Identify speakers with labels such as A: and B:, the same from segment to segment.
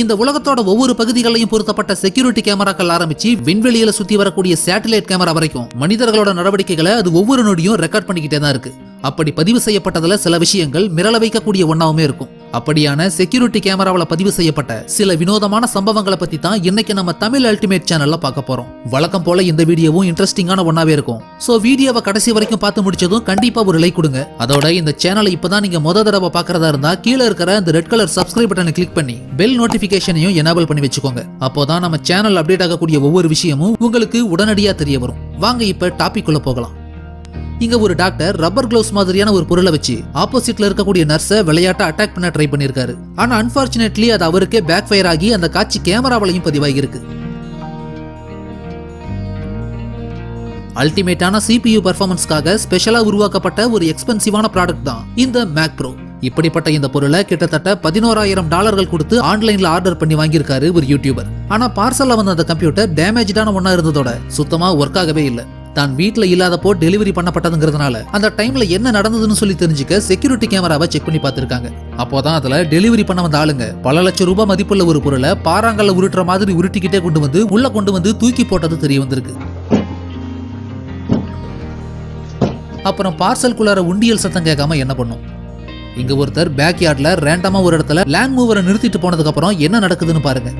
A: இந்த உலகத்தோட ஒவ்வொரு பகுதிகளையும் பொருத்தப்பட்ட செக்யூரிட்டி கேமராக்கள் ஆரம்பிச்சு விண்வெளியில சுத்தி வரக்கூடிய சேட்டலைட் கேமரா வரைக்கும் மனிதர்களோட நடவடிக்கைகளை அது ஒவ்வொரு நொடியும் ரெக்கார்ட் பண்ணிக்கிட்டே தான் இருக்கு. அப்படி பதிவு செய்யப்பட்டதுல சில விஷயங்கள் மிரள வைக்கக்கூடிய ஒன்னாவுமே இருக்கும். அப்படியான செக்யூரிட்டி கேமராவில் பதிவு செய்யப்பட்ட சில வினோதமான சம்பவங்களை பத்தி தான் இன்னைக்கு நம்ம தமிழ் அல்டிமேட் சேனல்ல பார்க்க போறோம். வழக்கம் போல இந்த வீடியோவும் இன்ட்ரெஸ்டிங்கான ஒன்னாவே இருக்கும். சோ வீடியோவை கடைசி வரைக்கும் பார்த்து முடிச்சதும் கண்டிப்பா ஒரு லைக் கொடுங்க. அதோட இந்த சேனலை இப்பதான் நீங்க முத தடவை பாக்குறதா இருந்தா கீழே இருக்கிற அந்த ரெட் கலர் சப்ஸ்கிரைப் பட்டனை கிளிக் பண்ணி பெல் நோட்டிபிகேஷனையும் எனேபிள் பண்ணி வச்சுக்கோங்க. அப்போதான் நம்ம சேனல் அப்டேட் ஆகக்கூடிய ஒவ்வொரு விஷயமும் உங்களுக்கு உடனடியா தெரிய வரும். வாங்க இப்ப டாபிக் உள்ள போகலாம். இங்க ஒரு டாக்டர் ரப்பர் க்ளவுஸ் மாதிரியான ஒரு பொருளை வச்சு ஆப்போசிட்ல இருக்கக்கூடிய நர்ஸை விளையாட்ட அட்டாக் பண்ண ட்ரை பண்ணிருக்காரு. ஆனா அன்பார்ச்சுனேட்லி அது அவருக்கே பேக் ஃபயர் ஆகி அந்த காட்சி கேமராவிலையும் பதிவாகியிருக்கு. அல்டிமேட்டான சிபியு பர்ஃபார்மன்ஸ்க்காக ஸ்பெஷலா உருவாக்கப்பட்ட ஒரு எக்ஸ்பென்சிவான ப்ராடக்ட் தான் இந்த மேக் ப்ரோ இப்படிப்பட்ட இந்த பொருளை கிட்டத்தட்ட பதினோராயிரம் டாலர்கள் கொடுத்து ஆன்லைன்ல ஆர்டர் பண்ணி வாங்கியிருக்காரு ஒரு யூடியூபர் ஆனா பார்சல்ல வந்த அந்த கம்ப்யூட்டர் டேமேஜான ஒன்னா இருந்ததோட சுத்தமா ஒர்க் ஆகவே இல்லை. தான் வீட்டில் இல்லாதப்போ டெலிவரி பண்ணப்பட்டதுங்கிறதுனால அந்த டைம்ல என்ன நடந்ததுன்னு சொல்லி தெரிஞ்சுக்க செக்யூரிட்டி கேமராவை செக் பண்ணி பார்த்திருக்காங்க. அப்போதான் அதுல டெலிவரி பண்ண வந்த ஆளுங்க பல லட்சம் ரூபாய் மதிப்புள்ள ஒரு பொருளை பாறாங்கல்ல உருட்டுற மாதிரி உருட்டிக்கிட்டே கொண்டு வந்து உள்ள கொண்டு வந்து தூக்கி போட்டது தெரிய வந்திருக்கு. அப்புறம் பார்சல்குள்ளார உண்டியல் சத்தம் கேட்காம என்ன பண்ணும்? இங்க ஒருத்தர் பேக் யார்ட்ல ரேண்டமா ஒரு இடத்துல லேண்ட் மூவரை நிறுத்திட்டு போனதுக்கு அப்புறம் என்ன நடக்குதுன்னு பாருங்க.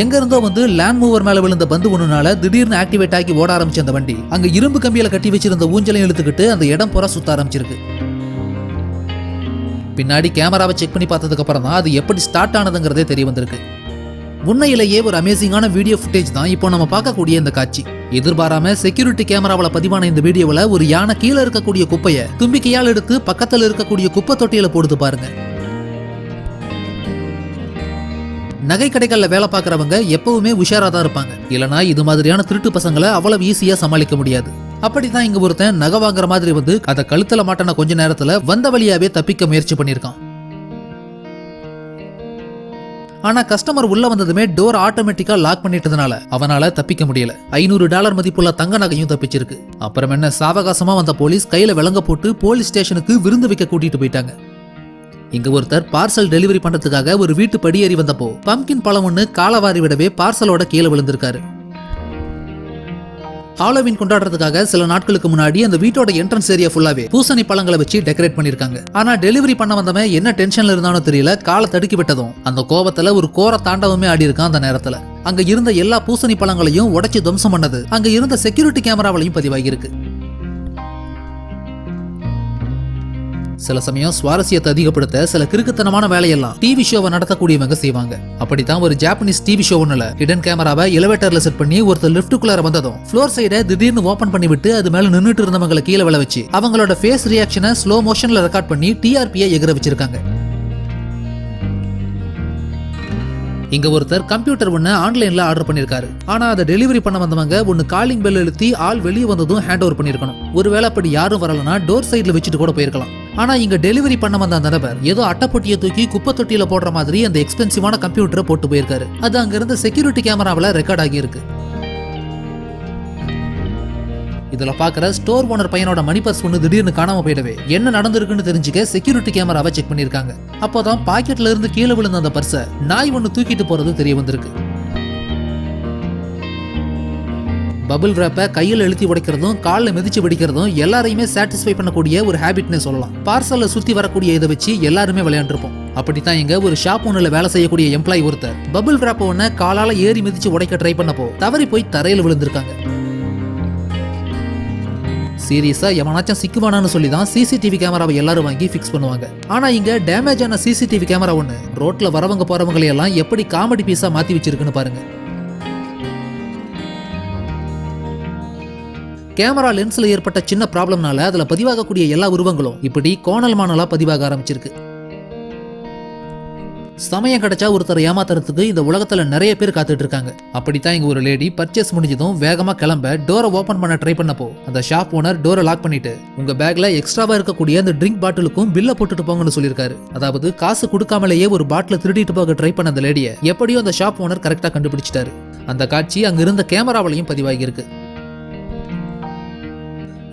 A: எங்க இருந்தோ வந்து லேண்ட் மூவர் மேல விழுந்த பந்து ஒண்ணுனால திடீர்னு ஆக்டிவேட் ஆகி ஓட ஆரம்பிச்ச அந்த வண்டி. அங்க இரும்பு கம்பியில கட்டி வச்சிருந்த ஊஞ்சலையும் இழுத்துக்கிட்டு அந்த இடம் புற சுத்த ஆரம்பிச்சிருக்கு. பின்னாடி கேமராவை செக் பண்ணி பார்த்ததுக்கு அப்புறம் தான் அது எப்படி ஸ்டார்ட் ஆனதுங்கிறதே தெரிய வந்திருக்கு. உண்மையிலேயே ஒரு அமேசிங்கான வீடியோ ஃபுட்டேஜ் தான் இப்போ நம்ம பார்க்கக்கூடிய இந்த காட்சி. எதிர்பாராம செக்யூரிட்டி கேமராவில் பதிவான இந்த வீடியோவில் ஒரு யானை கீழே இருக்கக்கூடிய குப்பையை தும்பிக்கையால் எடுத்து பக்கத்தில் இருக்கக்கூடிய குப்பை தொட்டியில் போடுது பாருங்க. நகை கடைகளில் வேலை பார்க்கறவங்க எப்பவுமே உஷாரா தான் இருப்பாங்க. இல்லைனா இது மாதிரியான திருட்டு பசங்களை அவ்வளவு ஈஸியாக சமாளிக்க முடியாது. அப்படிதான் இங்க ஒருத்தன் நகை வாங்குற மாதிரி வந்து அதை கழுத்துல மாட்டின கொஞ்ச நேரத்துல வந்த வழியாவே தப்பிக்க முயற்சி பண்ணியிருக்கான். ஆனா கஸ்டமர் உள்ள வந்ததுமே டோர் ஆட்டோமேட்டிக்கா லாக் பண்ணிட்டதுனால அவனால தப்பிக்க முடியல. ஐநூறு டாலர் மதிப்புள்ள தங்க நகையும் தப்பிச்சிருக்கு. அப்புறம் என்ன சாவகாசமா வந்த போலீஸ் கையில விலங்க போட்டு போலீஸ் ஸ்டேஷனுக்கு விருந்து வைக்க கூட்டிட்டு போயிட்டாங்க. இங்க ஒருத்தர் பார்சல் டெலிவரி பண்றதுக்காக ஒரு வீட்டு படியேறி வந்தப்போ பம்கின் பழம் ஒன்று காலவாரி விடவே பார்சலோட கீழே விழுந்திருக்காரு. ஹாலோவின் கொண்டாடுறதுக்காக சில நாட்களுக்கு முன்னாடி அந்த வீட்டோட என்ட்ரன்ஸ் ஏரியா ஃபுல்லாவே பூசணி பழங்களை வச்சு டெக்கரேட் பண்ணிருக்காங்க ஆனா டெலிவரி பண்ண வந்தவன் என்ன டென்ஷன்ல இருந்தானோ தெரியல காலை தடுக்கி விட்டதும் அந்த கோபத்துல ஒரு கோர தாண்டவமே ஆடி இருக்கான் அந்த நேரத்துல. அங்க இருந்த எல்லா பூசணி பழங்களையும் உடைச்சு துவம்சம் பண்ணது அங்க இருந்த செக்யூரிட்டி கேமராவிலையும் பதிவாகி சில சமயம் சுவாரஸ்யத்தை அதிகப்படுத்த சில கிறுக்குத்தனமான வேலையெல்லாம் டிவி ஷோவை நடத்தக்கூடியவங்க செய்வாங்க. அப்படித்தான் ஒரு ஜாப்பனீஸ் டிவி ஷோ ஒண்ணுல ஹிடன் கேமராவை எலிவேட்டர்ல செட் பண்ணி ஒருத்தர் லிஃப்ட்டுக்குள்ளார வந்ததும் ஃப்ளோர் சைடை திடீர்னு ஓபன் பண்ணி விட்டு அது மேல நின்றுட்டு இருந்தவங்களை கீழே விளை வச்சு அவங்களோட ஃபேஸ் ரியாக்ஷனை ஸ்லோ மோஷன்ல ரெக்கார்ட் பண்ணி டிஆர்பியை எகிற வச்சிருக்காங்க. இங்க ஒருத்தர் கம்ப்யூட்டர் ஒண்ணு ஆன்லைன்ல ஆர்டர் பண்ணிருக்காரு. ஆனா அதை டெலிவரி பண்ண வந்தவங்க ஒன்னு காலிங் பெல் எழுத்தி ஆள் வெளியே வந்ததும் ஹேண்ட் ஓவர் பண்ணிருக்கணும். ஒருவேளை அப்படி யாரும் வரலன்னா டோர் சைட்ல வச்சுட்டு கூட போயிருக்கலாம். ஆனா இங்க டெலிவரி பண்ண வந்த அந்த நபர் ஏதோ அட்டைப்பொட்டியை தூக்கி குப்பை தொட்டியில போடுற மாதிரி அந்த எக்ஸ்பென்சிவான கம்ப்யூட்டரை போட்டு போயிருக்காரு. அது அங்க இருந்த செக்யூரிட்டி கேமராவில் ரெக்கார்ட் ஆகியிருக்கு. இதுல பாக்குற ஸ்டோர் ஓனர் பையனோட மணி பர்ஸ் ஒன்று திடீர்னு காணாம போயிடவே. என்ன நடந்திருக்குன்னு தெரிஞ்சுக்க செக்யூரிட்டி கேமராவை செக் பண்ணிருக்காங்க அப்போதான் பாக்கெட்ல இருந்து கீழே விழுந்த அந்த பர்ஸை நாய் ஒன்று தூக்கிட்டு போறது தெரிய வந்திருக்கு. பபிள் ரேப்பை கையில் எழுத்தி உடைக்கிறதும் காலில் மிதிச்சு வெடிக்கிறதும் எல்லாரையுமே சாட்டிஸ்ஃபை பண்ணக்கூடிய ஒரு ஹேபிட்னு சொல்லலாம். பார்சலில் சுற்றி வரக்கூடிய இதை வச்சு எல்லாருமே விளையாண்டுருப்போம். அப்படித்தான் இங்க ஒரு ஷாப் ஒன்றில் வேலை செய்யக்கூடிய எம்ப்ளாய் ஒருத்தர். பபிள் ரேப்பை ஒன்று காலால் ஏறி மிதிச்சு உடைக்க ட்ரை பண்ணப்போ தவறி போய் தரையில் விழுந்திருக்காங்க. சீரியஸா எவனாச்சும் சிக்குவானான்னு சொல்லி தான் சிசிடிவி கேமராவை எல்லாரும் வாங்கி ஃபிக்ஸ் பண்ணுவாங்க. ஆனா இங்க டேமேஜ் ஆன சிசிடிவி கேமரா ஒன்று ரோட்ல வரவங்க போறவங்களை எல்லாம் எப்படி காமெடி பீஸா மாத்தி வச்சிருக்குன்னு பாருங்க. கேமரா லென்ஸ்ல ஏற்பட்ட சின்ன ப்ராப்ளம்னால அதுல பதிவாகக்கூடிய எல்லா உருவங்களும் இப்படி கோணல் மானலா பதிவாக ஆரம்பிச்சிருக்கு. சமயம் கிடைச்சா ஒருத்தரை ஏமாத்துறதுக்கு இந்த உலகத்துல நிறைய பேர் காத்துட்டு இருக்காங்க. அப்படித்தான் இங்க ஒரு லேடி பர்ச்சேஸ் முடிஞ்சதும் வேகமா கிளம்ப டோரை ஓபன் பண்ண ட்ரை பண்ணப்போ அந்த ஷாப் ஓனர் டோரை லாக் பண்ணிட்டு உங்க பேக்ல எக்ஸ்ட்ராவா இருக்கக்கூடிய அந்த ட்ரிங்க் பாட்டிலுக்கும் பில்ல போட்டுட்டு போங்கன்னு சொல்லியிருக்காரு. அதாவது காசு கொடுக்காமலேயே ஒரு பாட்டில திருடிட்டு போக ட்ரை பண்ண அந்த லேடியை எப்படியோ அந்த ஷாப் ஓனர் கரெக்டா கண்டுபிடிச்சிட்டாரு. அந்த காட்சி அங்க இருந்த கேமராவிலையும் பதிவாகி இருக்கு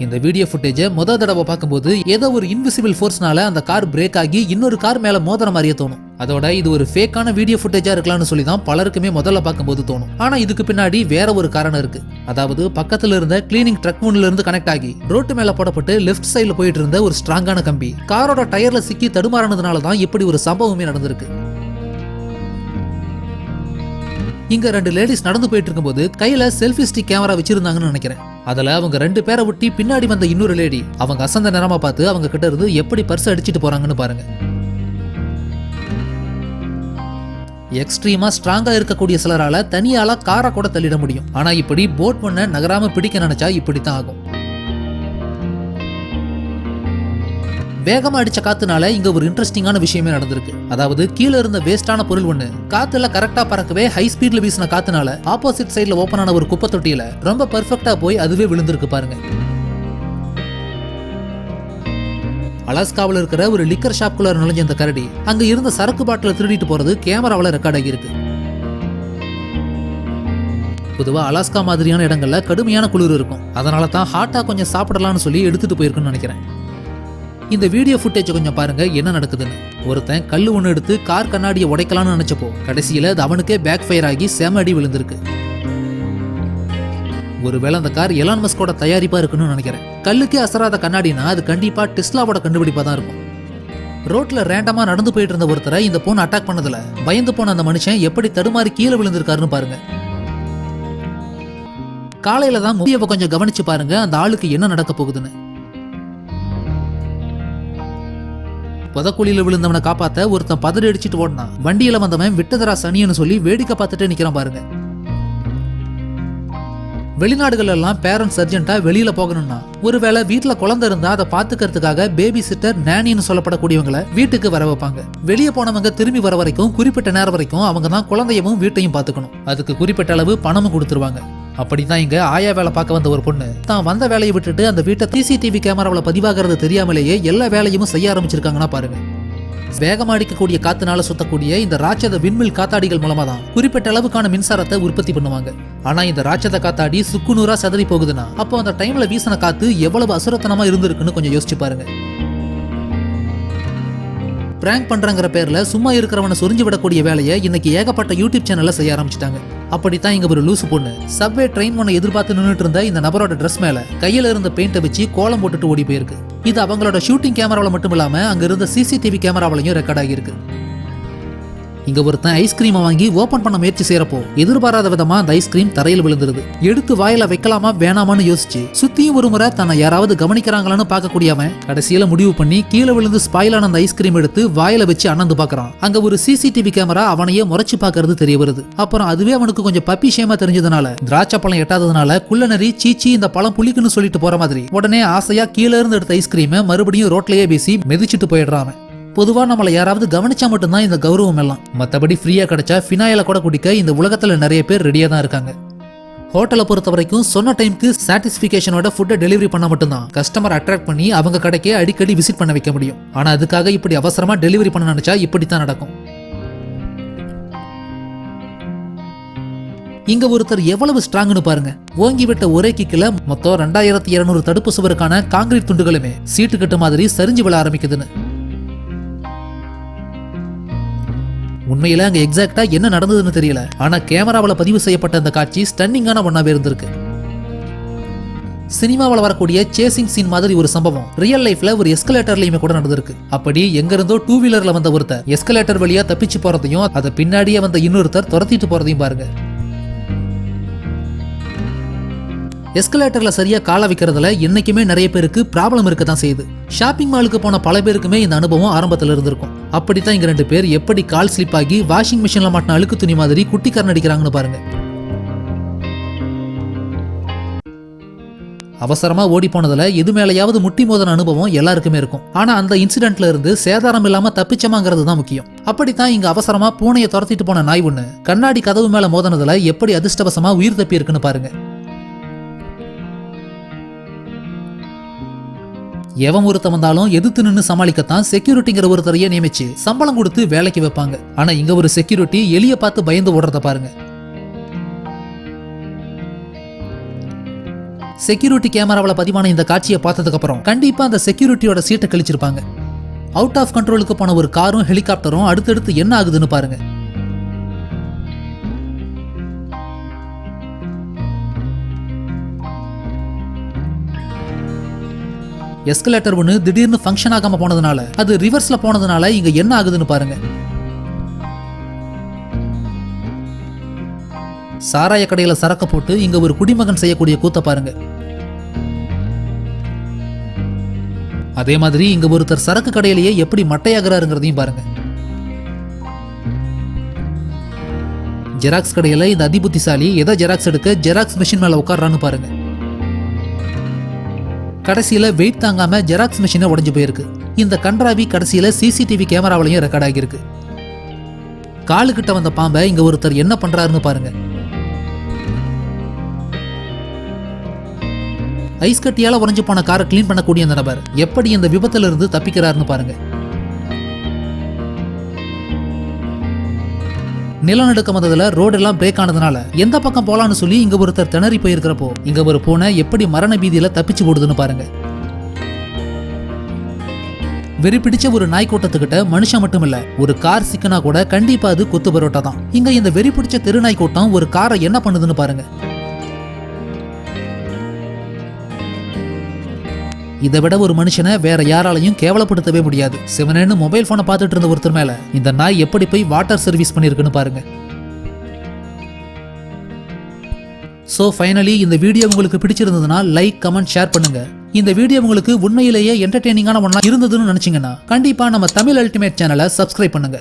A: இந்த வீடியோ ஃபுட்டேஜை முத தடவை பார்க்கும்போது ஏதோ ஒரு இன்விசிபிள் ஃபோர்ஸ்னால அந்த கார் பிரேக் ஆகி இன்னொரு கார் மேல மோதிர மாதிரியே தோணும். அதோட இது ஒரு ஃபேக்கான வீடியோ ஃபுட்டேஜா இருக்கலாம்னு சொல்லி தான் பலருக்குமே முதல்ல பார்க்கும்போது தோணும். ஆனா இதுக்கு பின்னாடி வேற ஒரு காரணம் இருக்கு. அதாவது பக்கத்துல இருந்த கிளீனிங் ட்ரக் ஒன்ல இருந்து கனெக்ட் ஆகி ரோட்டு மேல போடப்பட்டு லெஃப்ட் சைடுல போயிட்டு இருந்த ஒரு ஸ்ட்ராங்கான கம்பி. காரோட டயர்ல சிக்கி தடுமாறினதுனால தான் இப்படி ஒரு சம்பவமே நடந்திருக்கு. இங்க ரெண்டு லேடிஸ் நடந்து போயிட்டு இருக்கும்போது கையில செல்ஃபி ஸ்டிக் கேமரா வச்சிருந்தாங்கன்னு நினைக்கிறேன். அதுல அவங்க ரெண்டு பேரை ஒட்டி பின்னாடி வந்த இன்னொரு லேடி அவங்க அசந்த நேரமா பார்த்து அவங்க கிட்ட இருந்து எப்படி பர்ஸ் அடிச்சிட்டு போறாங்கன்னு பாருங்க. எக்ஸ்ட்ரீமா ஸ்ட்ராங்கா இருக்கக்கூடிய சிலரால தனியால காரை கூட தள்ளிட முடியும். ஆனா இப்படி போட் பண்ண நகராம பிடிக்க நினைச்சா இப்படித்தான் ஆகும். வேகமா அடிச்ச காத்துனால இங்க ஒரு இன்ட்ரெஸ்டிங்கான விஷயமே நடந்திருக்கு. அதாவது கீழே இருந்த வேஸ்டான பொருள் ஒண்ணு. காத்துல கரெக்டா பறக்கவே ஹை ஸ்பீட்ல வீசின காத்துனால ஆப்போசிட் சைட்ல ஓபன் ஆன ஒரு குப்பை தொட்டியில ரொம்ப பர்ஃபெக்டா போய் அதுவே விழுந்திருக்கு பாருங்க. அலாஸ்காவில் இருக்கிற ஒரு லிக்கர் ஷாப்குள்ள நுழைஞ்ச இந்த கரடி அங்க இருந்த சரக்கு பாட்டில திருடிட்டு போறது கேமராவில் ரெக்கார்ட் ஆகியிருக்கு. பொதுவாக அலாஸ்கா மாதிரியான இடங்கள்ல கடுமையான குளிர் இருக்கும். அதனால தான் ஹாட்டா கொஞ்சம் சாப்பிடலாம்னு சொல்லி எடுத்துட்டு போயிருக்குன்னு நினைக்கிறேன். இந்த வீடியோ ஃபுட்டேஜ் கொஞ்சம் பாருங்க என்ன நடக்குதுன்னு. ஒருத்தன் கல்லு ஒன்று எடுத்து கார் கண்ணாடியை உடைக்கலாம்னு நினைச்சப்போ கடைசியில அது அவனுக்கே பேக் ஃபயர் ஆகி செம அடி விழுந்திருக்கு. ஒருவேளை அந்த கார் எலான் மஸ்கோட தயாரிப்பா இருக்குன்னு நினைக்கிறேன். கல்லுக்கே அசராத கண்ணாடினா அது கண்டிப்பா டெஸ்லாவோட கண்டுபிடிப்பாக தான் இருக்கும். ரோட்ல ரேண்டமா நடந்து போயிட்டு இருந்த ஒருத்தரை இந்த பொண்ணு அட்டாக் பண்ணதுல பயந்து போன அந்த மனுஷன் எப்படி தடுமாறி கீழே விழுந்திருக்காருன்னு பாருங்க. காலையில தான் மூவியை கொஞ்சம் கவனிச்சு பாருங்க அந்த ஆளுக்கு என்ன நடக்க போகுதுன்னு. புதக்குழியில விழுந்தவனை காப்பாத்த ஒருத்தன் பதறி அடிச்சிட்டு ஓடினான். வண்டியில வந்தவன் விட்டதரா சனின்னு சொல்லி வேடிக்கை பார்த்துட்டு நிக்கிறான் பாருங்க. வெளிநாடுகள் எல்லாம் பேரண்ட்ஸ் அர்ஜென்ட்டா வெளியில போகணும்னா ஒருவேளை வீட்டுல குழந்தை இருந்தா அதை பாத்துக்கிறதுக்காக பேபி சிட்டர் நேனின்னு சொல்லப்படக்கூடியவங்களை வீட்டுக்கு வர வைப்பாங்க. வெளியே போனவங்க திரும்பி வர வரைக்கும் குறிப்பிட்ட நேரம் வரைக்கும் அவங்க தான் குழந்தையவும் வீட்டையும் பாத்துக்கணும் அதுக்கு குறிப்பிட்ட அளவு பணமும் கொடுத்துருவாங்க. அப்படிதான் இங்க ஆயா வேலை பார்க்க வந்த ஒரு பொண்ணு. தான் வந்த வேலையை விட்டுட்டு அந்த வீட்டை சிசிடிவி கேமராவில் பதிவாகிறது தெரியாமலேயே எல்லா வேலையும் செய்ய ஆரம்பிச்சிருக்காங்கன்னா பாருங்க. வேகமா அடிக்கக்கூடிய காத்துனால சுத்தக்கூடிய இந்த ராட்சத விண்மில் காத்தாடிகள் மூலமா தான் குறிப்பிட்ட அளவுக்கான மின்சாரத்தை உற்பத்தி பண்ணுவாங்க. ஆனா இந்த ராட்சத காத்தாடி சுக்குநூறா சதறி போகுதுன்னா அப்போ அந்த டைம்ல வீசின காத்து எவ்வளவு அசுரத்தனமா இருந்திருக்குன்னு கொஞ்சம் யோசிச்சு பாருங்க. பிராங்க் பண்றங்கிற பேர்ல சும்மா இருக்கிறவனை சொரிஞ்சு விடக்கூடிய வேலையை இன்னைக்கு ஏகப்பட்ட யூடியூப் சேனல்ல செய்ய ஆரம்பிச்சிட்டாங்க. அப்படித்தான் இங்க ஒரு லூசு பொண்ணு. சப்வே ட்ரெயின் பண்ண எதிர்பார்த்து நின்னுட்டு இருந்த இந்த நபரோட ட்ரெஸ் மேல கையில இருந்த பெயிண்டை வச்சு கோலம் போட்டுட்டு ஓடி போயிருக்கு. இது அவங்களோட ஷூட்டிங் கேமராவில் மட்டும் இல்லாம அங்க இருந்த சிசிடிவி கேமராவிலையும் ரெக்கார்ட் ஆகியிருக்கு. இங்க ஒருத்தன் ஐஸ்கிரீமை வாங்கி ஓபன் பண்ண முயற்சி செய்யறப்போ எதிர்பாராத விதமா அந்த ஐஸ்கிரீம் தரையில் விழுந்துருது. எடுத்து வாயில வைக்கலாமா வேணாமான்னு யோசிச்சு சுத்தியும் ஒரு முறை தன்னை யாராவது கவனிக்கிறாங்களான்னு பார்க்கக்கூடியவன் கடைசியில முடிவு பண்ணி கீழே விழுந்து ஸ்பாயிலான அந்த ஐஸ்கிரீம் எடுத்து வாயில வச்சு அண்ணந்து பாக்குறான். அங்க ஒரு சிசிடிவி கேமரா அவனையே முறைச்சு பார்க்கறது தெரிய வருது. அப்புறம் அதுவே அவனுக்கு கொஞ்சம் பப்பி ஷேமா தெரிஞ்சதுனால திராட்சை பழம் எட்டாததுனால குள்ளநரி சீச்சி இந்த பழம் புளிக்குன்னு சொல்லிட்டு போற மாதிரி. உடனே ஆசையா கீழே இருந்து எடுத்த ஐஸ்கிரீமை மறுபடியும் ரோட்லயே வீசி மிதிச்சிட்டு போயிடுறான் பொதுவாக நம்மளை யாராவது கவனிச்சா மட்டும்தான் இந்த கௌரவம் எல்லாம். மற்றபடி ஃப்ரீயாக கிடைச்சா ஃபினாயில கூட குடிக்க இந்த உலகத்தில் நிறைய பேர் ரெடியாக தான் இருக்காங்க. ஹோட்டலை பொறுத்த வரைக்கும் சொன்ன டைம்க்கு சாட்டிஸ்ஃபிகேஷனோட ஃபுட்டை டெலிவரி பண்ண மட்டும்தான். கஸ்டமர் அட்ராக்ட் பண்ணி அவங்க கடைக்கே அடிக்கடி விசிட் பண்ண வைக்க முடியும். ஆனால் அதுக்காக இப்படி அவசரமாக டெலிவரி பண்ண நினைச்சா இப்படித்தான் நடக்கும். இங்க ஒருத்தர் எவ்வளவு ஸ்ட்ராங்னு பாருங்க. ஓங்கி விட்ட ஒரே கிக்கில் மொத்தம் ரெண்டாயிரத்தி இருநூறு தடுப்பு சுவருக்கான காங்கிரீட் துண்டுகளுமே சீட்டு கட்டு மாதிரி சரிஞ்சு விழ ஆரம்பிக்குதுன்னு. உண்மையில அங்க எக்ஸாக்ட்டா என்ன நடந்ததுன்னு தெரியல. ஆனா கேமராவில் பதிவு செய்யப்பட்ட அந்த காட்சி ஸ்டன்னிங்கான ஒன்னாவே இருந்திருக்கு சினிமாவில் வரக்கூடிய சேசிங் சீன் மாதிரி ஒரு சம்பவம். ரியல் லைஃப்ல ஒரு எஸ்கலேட்டர்லயுமே கூட நடந்திருக்கு. அப்படி எங்க இருந்தோ டூ வீலர்ல வந்த ஒருத்தர் எஸ்கலேட்டர் வழியா தப்பிச்சு போறதையும் அதை பின்னாடியே வந்த இன்னொருத்தர் துரத்திட்டு போறதையும் பாருங்க. எஸ்கலேட்டர்ல சரியா கால வைக்கிறதுல என்னைக்குமே நிறைய பேருக்கு ப்ராப்ளம் இருக்க தான் செய்யுது. ஷாப்பிங் மாலுக்கு போன பல பேருக்குமே இந்த அனுபவம் ஆரம்பத்தில் இருந்திருக்கும். அப்படித்தான் இங்க ரெண்டு பேர் எப்படி கால் ஸ்லிப் ஆகி வாஷிங் மிஷின்ல மாட்டின அழுக்கு துணி மாதிரி குட்டிக்காரன் அடிக்கிறாங்கன்னு பாருங்க. அவசரமாக ஓடி போனதில் எது மேலேயாவது முட்டி மோதன அனுபவம் எல்லாருக்குமே இருக்கும். ஆனால் அந்த இன்சிடென்ட்ல இருந்து சேதாரம் இல்லாமல் தப்பிச்சமாங்கிறது தான் முக்கியம். அப்படித்தான் இங்கே அவசரமாக பூனையை துரத்திட்டு போன நாய் ஒன்று கண்ணாடி கதவு மேலே மோதனதில் எப்படி அதிர்ஷ்டவசமாக உயிர் தப்பி இருக்குன்னு பாருங்க. எவன் ஒருத்தன் வந்தாலும் எதிர்த்து நின்று சமாளிக்கத்தான் செக்யூரிட்டிங்கிற ஒருத்தரையே நியமிச்சு சம்பளம் கொடுத்து வேலைக்கு வைப்பாங்க. ஆனா இங்க ஒரு செக்யூரிட்டி எலிய பார்த்து பயந்து ஓடுறத பாருங்க. செக்யூரிட்டி கேமராவில் பதிவான இந்த காட்சியை பார்த்ததுக்கு அப்புறம் கண்டிப்பா அந்த செக்யூரிட்டியோட சீட்டை கழிச்சிருப்பாங்க. அவுட் ஆஃப் கண்ட்ரோலுக்கு போன ஒரு காரும் ஹெலிகாப்டரும் அடுத்தடுத்து என்ன ஆகுதுன்னு பாருங்க. எஸ்கலேட்டர் ஒன்று திடீர்னு ஃபங்க்ஷன் ஆகாமல் போனதுனால. அது ரிவர்ஸ்ல போனதுனால இங்க என்ன ஆகுதுன்னு பாருங்க. சாராய கடையில் சரக்க போட்டு இங்க ஒரு குடிமகன் செய்யக்கூடிய கூத்த பாருங்க. அதே மாதிரி இங்க ஒருத்தர் சரக்கு கடையிலேயே எப்படி மட்டையாகிறாருங்கிறதையும் பாருங்க. ஜெராக்ஸ் கடையில இந்த அதிபுத்திசாலி எதை ஜெராக்ஸ் எடுக்க ஜெராக்ஸ் மிஷின் மேல உட்கார்றான்னு பாருங்க. கடைசியில வெயிட் தாங்காம ஜெராக்ஸ் மிஷினை உடஞ்சு போயிருக்கு. இந்த கன்றாவி கடைசியில சிசிடிவி கேமராவிலையும் ரெக்கார்ட் ஆகியிருக்கு. காலுக்கிட்ட வந்த பாம்பை இங்க ஒருத்தர் என்ன பண்றாருன்னு பாருங்க. ஐஸ் கட்டியால உறைஞ்சு போன காரை க்ளீன் பண்ணக்கூடிய அந்த நபர் எப்படி இந்த விபத்துல இருந்து தப்பிக்கிறாருன்னு பாருங்க. நிலநடுக்கம் வந்ததுல ரோடு எல்லாம் பிரேக் ஆனதுனால எந்த பக்கம் போலான்னு சொல்லி இங்க ஒருத்தர் திணறி போயிருக்கிறப்போ இங்க ஒரு பூனை எப்படி மரண பீதியில தப்பிச்சு போடுதுன்னு பாருங்க. வெறி பிடிச்ச ஒரு நாய் கூட்டத்துக்கிட்ட மனுஷன் மட்டும் இல்ல ஒரு கார் சிக்கனா கூட கண்டிப்பா அது கொத்து பரோட்டா தான். இங்க இந்த வெறி பிடிச்ச தெரு கூட்டம் ஒரு காரை என்ன பண்ணுதுன்னு பாருங்க. இதை விட ஒரு மனுஷனை வேற யாராலையும் கேவலப்படுத்தவே முடியாது. சிவனேன்னு மொபைல் போனை பார்த்துட்டு இருந்த ஒருத்தர் மேல இந்த நாய் எப்படி போய் வாட்டர் சர்வீஸ் பண்ணியிருக்குன்னு பாருங்க. ஸோ ஃபைனலி இந்த வீடியோ உங்களுக்கு பிடிச்சிருந்ததுன்னா லைக் கமெண்ட் ஷேர் பண்ணுங்க. இந்த வீடியோ உங்களுக்கு உண்மையிலேயே என்டர்டெய்னிங்கான ஒன்றா இருந்ததுன்னு நினச்சிங்கன்னா கண்டிப்பாக நம்ம தமிழ் அல்டிமேட் சேனலை சப்ஸ்கிரைப் பண்ணுங்க.